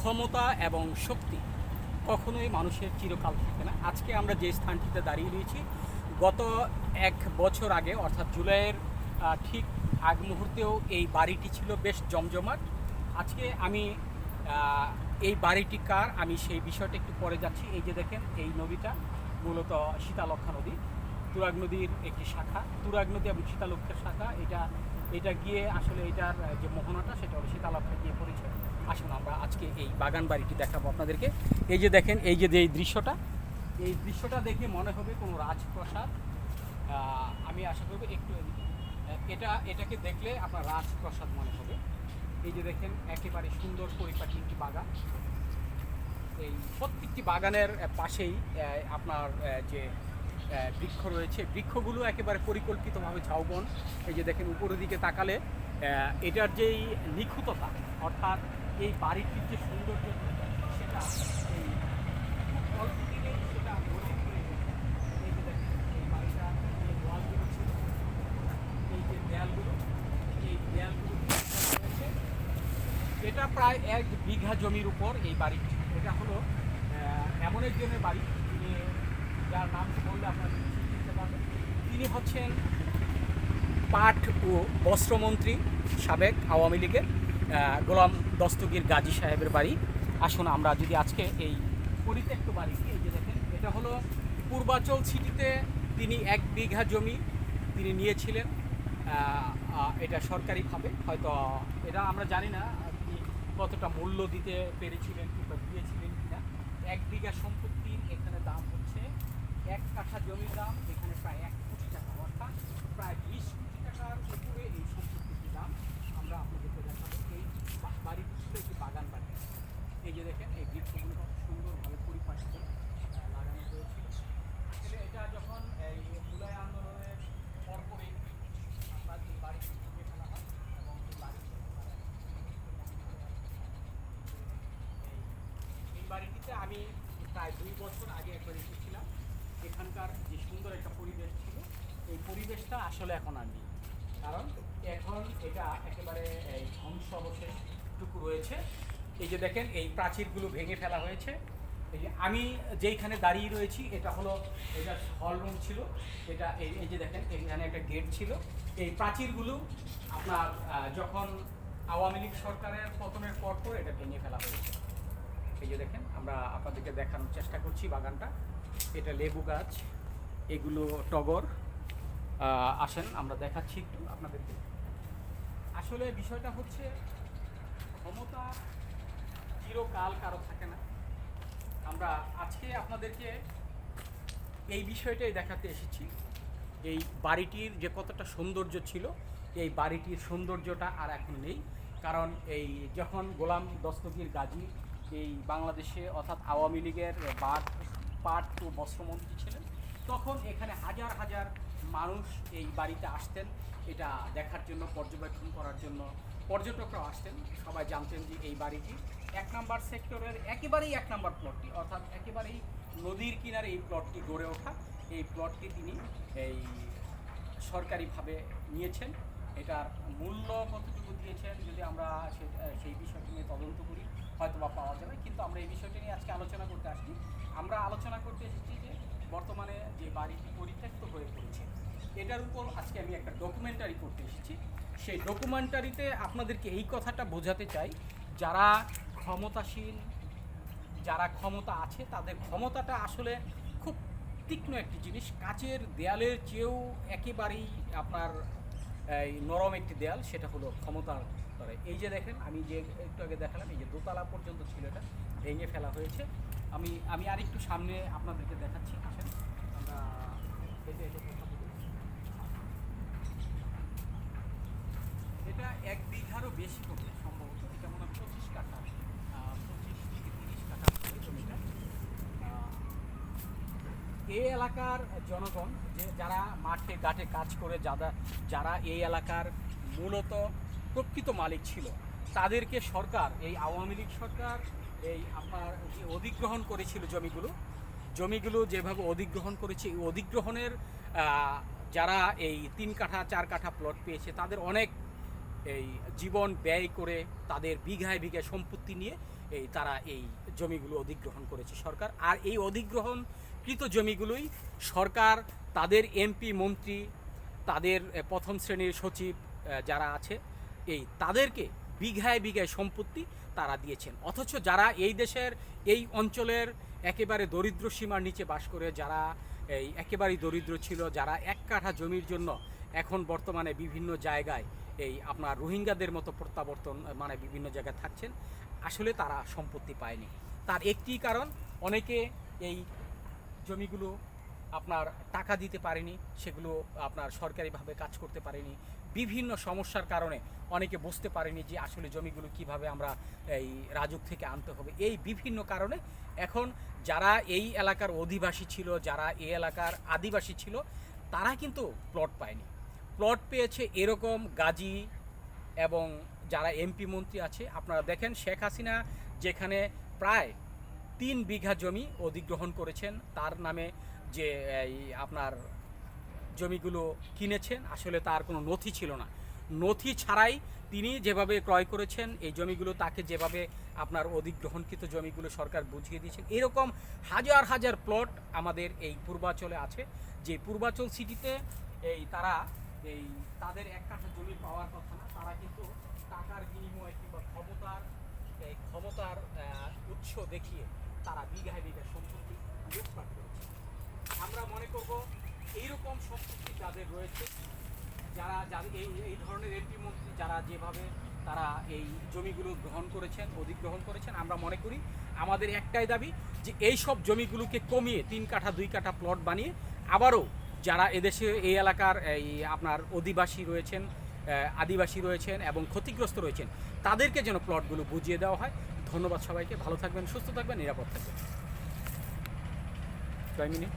ক্ষমতা এবং শক্তি কখনোই মানুষের চিরকাল থাকে না। আজকে আমরা যে স্থানটিতে দাঁড়িয়ে রয়েছি, গত এক বছর আগে, অর্থাৎ জুলাইয়ের ঠিক আগ মুহূর্তেও এই বাড়িটি ছিল বেশ জমজমাট। আজকে আমি এই বাড়িটি কার, আমি সেই বিষয়টা একটু পরে যাচ্ছি। এই যে দেখেন, এই নদীটা মূলত শীতালক্ষা নদী। তুরাগ নদীর একটি শাখা। তুরাগ নদী এবং শীতালক্ষের শাখা, এটা এটা গিয়ে আসলে এটার যে মোহনাটা, সেটা হলো শীতালক্ষা গিয়ে পড়েছে। আসুন আমরা আজকে এই বাগান বাড়িটি দেখাবো আপনাদেরকে। এই যে দেখেন, এই যে এই দৃশ্যটা এই দৃশ্যটা দেখে মনে হবে কোনো রাজপ্রাসাদ। আমি আশা করব একটু এটা, এটাকে দেখলে আপনার রাজপ্রাসাদ মনে হবে। এই যে দেখেন, একেবারে সুন্দর পরিপাটি একটি বাগান। এই প্রত্যেকটি বাগানের পাশেই আপনার যে বৃক্ষ রয়েছে। বৃক্ষগুলো একেবারে পরিকল্পিতভাবে ঝাউবন। এই যে দেখেন, উপরের দিকে তাকালে এটার যেই নিখুঁততা, অর্থাৎ এই বাড়িটির যে সৌন্দর্য, সেটা এই সেটা এটা প্রায় এক বিঘা জমির উপর এই বাড়িটি। এটা হলো এমন একজনের বাড়ি। যার নাম বললে আপনারা পারবেন। তিনি হচ্ছেন পাট ও বস্ত্রমন্ত্রী সাবেক আওয়ামী লীগের গোলাম দস্তগীর গাজী সাহেবের বাড়ি। আসুন আমরা যদি আজকে এই পরিত্যক্ত বাড়ি এই যে দেখেন, এটা হলো পূর্বাচল সিটিতে তিনি এক বিঘা জমি তিনি নিয়েছিলেন। এটা সরকারিভাবে, হয়তো এটা আমরা জানি না তিনি কতটা মূল্য দিতে পেরেছিলেন কিংবা দিয়েছিলেন কিনা। এক বিঘা সম্পত্তির এখানে দাম এক কাঠা জমির দাম এখানে প্রায় এক কোটি টাকা, অর্থাৎ প্রায় বিশ কোটি টাকার উপরে এই সম্পত্তির দাম আমরা আপনাদেরকে দেখাবো এই বাড়িটি ছিল একটি বাগান বাড়ি এই যে দেখেন, এই বৃক্ষগুলো কত সুন্দরভাবে পরিপাটিত লাগানো হয়েছিল। আসলে এটা যখন এই জুলাই আন্দোলনের পরপরই আপনার এই বাড়িটি ভেঙে ফেলা হয় এবং এই, এই- বাড়িটিতে আমি প্রায় দুই বছর আগে একবার এসেছিলাম এখানকার যে সুন্দর একটা পরিবেশ ছিল, এই পরিবেশটা আসলে এখন আর নেই। কারণ এখন এটা একেবারে, এই ধ্বংস অবশেষটুকু রয়েছে। এই যে দেখেন, এই প্রাচীরগুলো ভেঙে ফেলা হয়েছে। এই যে আমি যেইখানে দাঁড়িয়ে রয়েছি, এটা হলো, এটা হল রুম ছিল। এটা এই এই যে দেখেন, এখানে একটা গেট ছিল। এই প্রাচীরগুলো আপনার যখন আওয়ামী লীগ সরকারের পতনের পর পর এটা ভেঙে ফেলা হয়েছে। এই যে দেখেন, আমরা আপনাদেরকে দেখানোর চেষ্টা করছি বাগানটা। এটা লেবু গাছ, এগুলো টগর। আসেন, আমরা দেখাচ্ছি একটু আপনাদেরকে। আসলে বিষয়টা হচ্ছে, ক্ষমতা চিরকাল কারও থাকে না। আমরা আজকে আপনাদেরকে এই বিষয়টাই দেখাতে এসেছি এই বাড়িটির যে কতটা সৌন্দর্য ছিল, এই বাড়িটির সৌন্দর্যটা আর এখন নেই। কারণ এই যখন গোলাম দস্তগীর গাজী এই বাংলাদেশে, অর্থাৎ আওয়ামী লীগের বাদ পাট ও বস্ত্রমন্ত্রী ছিলেন। তখন এখানে হাজার হাজার মানুষ এই বাড়িতে আসতেন। এটা দেখার জন্য, পর্যবেক্ষণ করার জন্য পর্যটকরাও আসতেন। সবাই জানতেন যে এই বাড়িটি এক নম্বর সেক্টরের একেবারেই এক নম্বর প্লটটি অর্থাৎ একেবারেই নদীর কিনারে এই প্লটটি গড়ে ওঠা। এই প্লটটি তিনি এই সরকারিভাবে নিয়েছেন। এটার মূল্য কতটুকু দিয়েছেন, যদি আমরা সেই বিষয়টি নিয়ে তদন্ত করি হয়তো বা পাওয়া যাবে। কিন্তু আমরা এই বিষয়টি নিয়ে আজকে আলোচনা করতে আসছি। আমরা আলোচনা করতে এসেছি যে বর্তমানে যে বাড়িটি পরিত্যক্ত হয়ে পড়েছে, এটার উপর আজকে আমি একটা ডকুমেন্টারি করতে এসেছি। সেই ডকুমেন্টারিতে আপনাদেরকে এই কথাটা বোঝাতে চাই, যারা ক্ষমতাসীন যারা ক্ষমতা আছে, তাদের ক্ষমতাটা আসলে খুব তীক্ষ্ণ একটি জিনিস। কাচের দেয়ালের চেয়েও একেবারেই আপনার, এই নরম একটি দেয়াল, সেটা হলো ক্ষমতার স্তরে। এই যে দেখেন, আমি যে একটু আগে দেখালাম, এই যে দোতলা পর্যন্ত ছিল এটা, ভেঙে ফেলা হয়েছে। আমি আমি আর একটু সামনে আপনাদেরকে দেখাচ্ছি, আসেন। এটা এক বিঘারও বেশি হবে সম্ভবত। এটা মনে হয় পঁচিশ কাঠা। পঁচিশ থেকে তিরিশ কাঠা জমিটা এই এলাকার জনগণ, যে যারা মাঠে, ঘাটে কাজ করে, যারা যারা এই এলাকার মূলত প্রকৃত মালিক ছিল। তাদেরকে সরকার, এই আওয়ামী লীগ সরকার, এই আপনার যে অধিগ্রহণ করেছিল জমিগুলো জমিগুলো যেভাবে অধিগ্রহণ করেছে, এই অধিগ্রহণের যারা এই তিন কাঠা, চার কাঠা প্লট পেয়েছে, তাদের অনেক এই জীবন ব্যয় করে, তাদের বিঘায় বিঘায় সম্পত্তি নিয়ে এই তারা এই জমিগুলো অধিগ্রহণ করেছে সরকার। আর এই অধিগ্রহণকৃত জমিগুলোই সরকার, তাদের এমপি মন্ত্রী, তাদের প্রথম শ্রেণির সচিব যারা আছে এই তাদেরকে বিঘায় বিঘায় সম্পত্তি তারা দিয়েছেন। অথচ যারা এই দেশের, এই অঞ্চলের একেবারে দরিদ্র সীমার নিচে বাস করে, যারা এই একেবারেই দরিদ্র ছিল, যারা এক কাঠা জমির জন্য এখন বর্তমানে বিভিন্ন জায়গায় এই আপনার রোহিঙ্গাদের মতো প্রত্যাবর্তন মানে বিভিন্ন জায়গায় থাকছেন, আসলে তারা সম্পত্তি পায়নি। তার একটি কারণ, অনেকে এই জমিগুলো আপনার টাকা দিতে পারেনি, সেগুলো আপনার সরকারিভাবে কাজ করতে পারেনি বিভিন্ন সমস্যার কারণে অনেকে বুঝতে পারেনি যে আসলে জমিগুলো কীভাবে আমরা এই রাজুক থেকে আনতে হবে। এই বিভিন্ন কারণে এখন যারা এই এলাকার অধিবাসী ছিল, যারা এই এলাকার আদিবাসী ছিল, তারা কিন্তু প্লট পায়নি। প্লট পেয়েছে এরকম গাজী এবং যারা এমপি মন্ত্রী আছে, আপনারা দেখেন শেখ হাসিনা যেখানে প্রায় তিন বিঘা জমি অধিগ্রহণ করেছেন, তার নামে যে এই আপনার জমিগুলো কিনেছেন, আসলে তার কোনো নথি ছিল না। নথি ছাড়াই তিনি যেভাবে ক্রয় করেছেন, এই জমিগুলো তাকে যেভাবে আপনার অধিগ্রহণকৃত জমিগুলো সরকার বুঝিয়ে দিয়েছেন এরকম হাজার হাজার প্লট আমাদের এই পূর্বাচলে আছে। যে পূর্বাচল সিটিতে এই তারা এই তাদের এক কাঠা জমি পাওয়ার কথা না, তারা কিন্তু টাকার বিনিময়ে কিংবা ক্ষমতার, এই ক্ষমতার উৎস দেখিয়ে তারা বিঘায় বিঘায় সম্পত্তি আমরা মনে করব এইরকম সম্পত্তি যাদের রয়েছে, যারা যাদের এই এই ধরনের এমপি মন্ত্রী যারা যেভাবে তারা এই জমিগুলো গ্রহণ করেছেন, অধিগ্রহণ করেছেন, আমরা মনে করি আমাদের একটাই দাবি যে এই সব জমিগুলোকে কমিয়ে তিন কাঠা, দুই কাঠা প্লট বানিয়ে আবারও যারা এদেশে, এই এলাকার, এই আপনার অধিবাসী রয়েছেন আদিবাসী রয়েছেন এবং ক্ষতিগ্রস্ত রয়েছেন, তাদেরকে যেন প্লটগুলো বুঝিয়ে দেওয়া হয়। ধন্যবাদ সবাইকে, ভালো থাকবেন, সুস্থ থাকবেন, নিরাপদ থাকবেন। কয় মিনিট